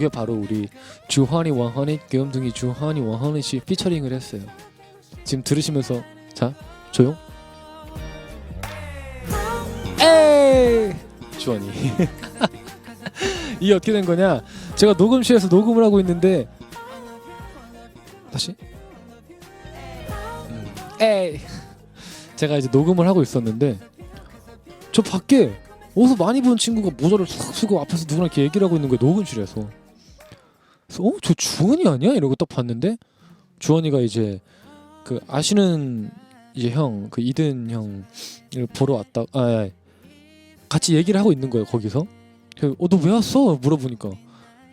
그게 바로 우리 주환이 원헌이 귀염둥이 주환이 원헌이 씨 피처링을 했어요. 지금 들으시면서 자 조용. 에이 주환이 이게 어떻게 된 거냐? 제가 녹음실에서 녹음을 하고 있는데 다시 음, 에이 제가 이제 녹음을 하고 있었는데 저 밖에 어디서 많이 본 친구가 모자를 싹 쓰고 앞에서 누구랑 이렇게 얘기를 하고 있는 거예요 녹음실에서 그래서 어? 저 주원이 아니야? 이러고 딱 봤는데 주원이가 이제 그 아시는 이제 형 그 이든 형을 보러 왔다 아 아, 같이 얘기를 하고 있는 거예요 거기서 어 너 왜 왔어? 물어보니까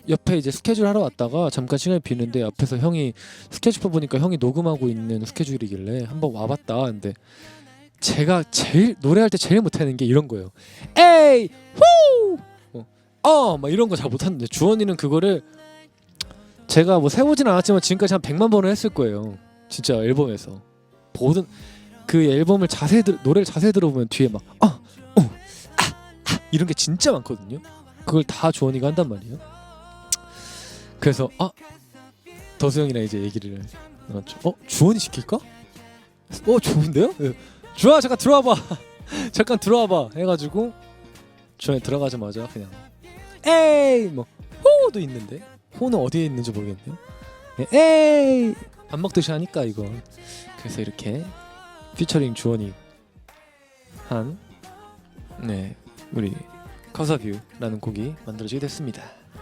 옆에 이제 스케줄 하러 왔다가 잠깐 시간이 비는데 앞에서 형이 스케줄표 보니까 형이 녹음하고 있는 스케줄이길래 한번 와봤다 근데 제가 제일 노래할 때 제일 못하는 게 이런 거예요 에이 후 어막 이런 거 잘 못하는데 주원이는 그거를 제가 뭐 세보진 않았지만 지금까지 한 100만 번을 했을 거예요 진짜 앨범에서 모든 그 앨범을 자세히 들, 노래를 자세히 들어보면 뒤에 막 어, 어, 아, 아 이런 게 진짜 많거든요 그걸 다 주원이가 한단 말이에요 그래서 아 더수영이랑 이제 얘기를. 어 주원이 시킬까? 어 좋은데요? 예. 주아 잠깐 들어와봐. 잠깐 들어와봐. 해가지고 주원이 들어가자마자 그냥 에이 뭐 호도 있는데 호는 어디에 있는지 모르겠네요. 예, 에이 밥 먹듯이 하니까 이거 그래서 이렇게 피처링 주원이 한 네 우리 커서뷰라는 곡이 만들어지게 됐습니다.